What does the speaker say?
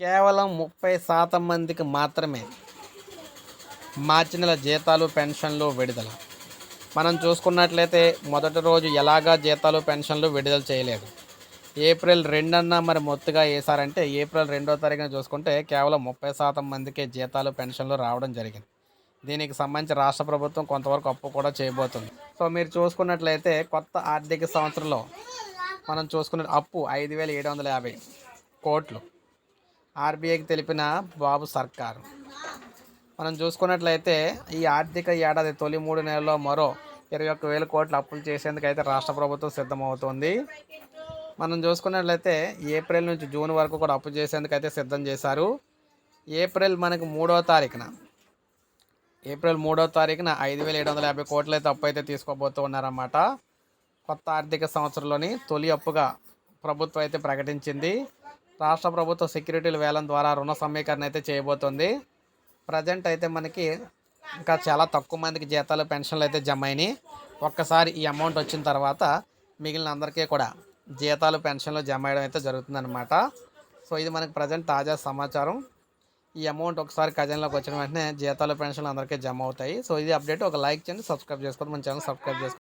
కేవలం ముప్పై శాతం మందికి మాత్రమే మార్చి నెల జీతాలు పెన్షన్లు విడుదల. మనం చూసుకున్నట్లయితే మొదటి రోజు ఎలాగా జీతాలు పెన్షన్లు విడుదల చేయలేదు. ఏప్రిల్ రెండన్న మరి మొత్తుగా వేసారంటే ఏప్రిల్ రెండో తారీఖున చూసుకుంటే కేవలం ముప్పై శాతం మందికే జీతాలు పెన్షన్లు రావడం జరిగింది. దీనికి సంబంధించి రాష్ట్ర ప్రభుత్వం కొంతవరకు అప్పు కూడా చేయబోతుంది. సో మీరు చూసుకున్నట్లయితే కొత్త ఆర్థిక సంవత్సరంలో మనం చూసుకున్న అప్పు ఐదు వేల ఏడు వందల యాభై కోట్లు. ఆర్బీఐకి తెలిపిన బాబు సర్కార్. మనం చూసుకున్నట్లయితే ఈ ఆర్థిక ఏడాది తొలి మూడు నెలల్లో మరో ఇరవై ఒక్క వేల కోట్లు అప్పులు చేసేందుకు అయితే రాష్ట్ర ప్రభుత్వం సిద్ధమవుతోంది. మనం చూసుకున్నట్లయితే ఏప్రిల్ నుంచి జూన్ వరకు కూడా అప్పు చేసేందుకు అయితే సిద్ధం చేశారు. ఏప్రిల్ మనకు మూడవ తారీఖున. ఏప్రిల్ మూడో తారీఖున ఐదు వేల ఏడు వందల యాభై కోట్లు అయితే అప్పు అయితే తీసుకోబోతూ ఉన్నారన్నమాట. కొత్త ఆర్థిక సంవత్సరంలోని తొలి అప్పుగా ప్రభుత్వం అయితే ప్రకటించింది. రాష్ట్ర ప్రభుత్వ సెక్యూరిటీల వేలం ద్వారా రుణ సమీకరణ అయితే చేయబోతుంది. ప్రజెంట్ అయితే మనకి ఇంకా చాలా తక్కువ మందికి జీతాలు పెన్షన్లు అయితే జమ అయినాయి. ఒక్కసారి ఈ అమౌంట్ వచ్చిన తర్వాత మిగిలిన అందరికీ కూడా జీతాలు పెన్షన్లు జమ అయ్యడం అయితే జరుగుతుందన్నమాట. సో ఇది మనకి ప్రజెంట్ తాజా సమాచారం. ఈ అమౌంట్ ఒకసారి ఖజానాలోకి వచ్చిన వెంటనే జీతాలు పెన్షన్లు అందరికీ జమ అవుతాయి. సో ఇది అప్డేట్. ఒక లైక్ చేయండి సబ్స్క్రైబ్ చేసుకోండి. మన ఛానల్ సబ్స్క్రైబ్ చేసుకోండి.